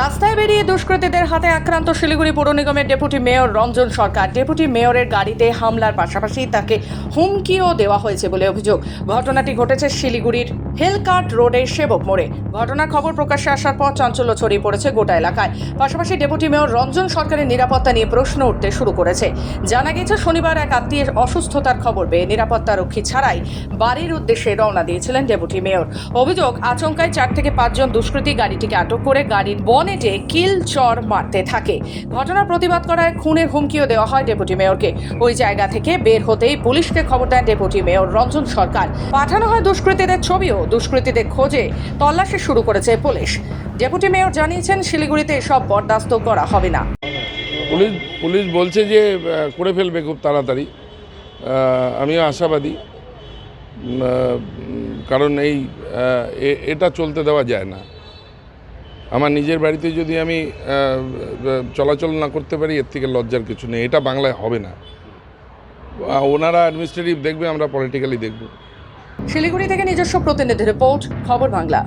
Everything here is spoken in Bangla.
রাস্তায় বেরিয়ে দুষ্কৃতীদের হাতে আক্রান্ত শিলিগুড়ি পৌর নিগমের deputy mayor Ranjan Sarkar. Deputy মেয়রের গাড়িতে হামলার পাশাপাশি তাকে হুমকিও দেওয়া হয়েছে বলে অভিযোগ। ঘটনাটি ঘটেছে শিলিগুড়ির হেলকাট রোডের সেবক মোড়ে। ঘটনার খবর প্রকাশ্যে আসার পর চাঞ্চল্য ছড়িয়ে পড়েছে গোটা এলাকায়। পাশাপাশি ডেপুটি মেয়র রঞ্জন সরকারের নিরাপত্তা নিয়ে প্রশ্ন উঠতে শুরু করেছে। জানা গেছে, শনিবার এক আত্মীয়ের অসুস্থতার খবর পেয়ে নিরাপত্তা রক্ষী ছাড়াই বাড়ির উদ্দেশ্যে রওনা দিয়েছিলেন ডেপুটি মেয়র। অভিযোগ আচমকায় চার থেকে পাঁচজন দুষ্কৃতী গাড়িটিকে আটক করে গাড়ির বনেটে কিল চর মারতে থাকে। ঘটনার প্রতিবাদ করায় খুনের হুমকিও দেওয়া হয় ডেপুটি মেয়রকে। ওই জায়গা থেকে বের হতেই পুলিশকে খবর দেন ডেপুটি মেয়র রঞ্জন সরকার। পাঠানো হয় দুষ্কৃতীদের ছবিও। দুষ্কৃতীদের খোঁজে তল্লাশি শুরু করেছে পুলিশ। ডেপুটি মেয়র জানিয়েছেন, শিলিগুড়িতে এসব বরদাস্ত করা হবে না। পুলিশ পুলিশ বলছে যে করে ফেলবে খুব তাড়াতাড়ি। আমিও আশাবাদী। কারণ এই এটা চলতে দেওয়া যায় না। আমার নিজের বাড়িতে যদি আমি চলাচল না করতে পারি, এর থেকে লজ্জার কিছু নেই। এটা বাংলায় হবে না। ওনারা অ্যাডমিনিস্ট্রেটিভ দেখবে, আমরা পলিটিক্যালি দেখব। শিলিগুড়ি থেকে নিজস্ব প্রতিনিধি রিপোর্ট, খবর বাংলা।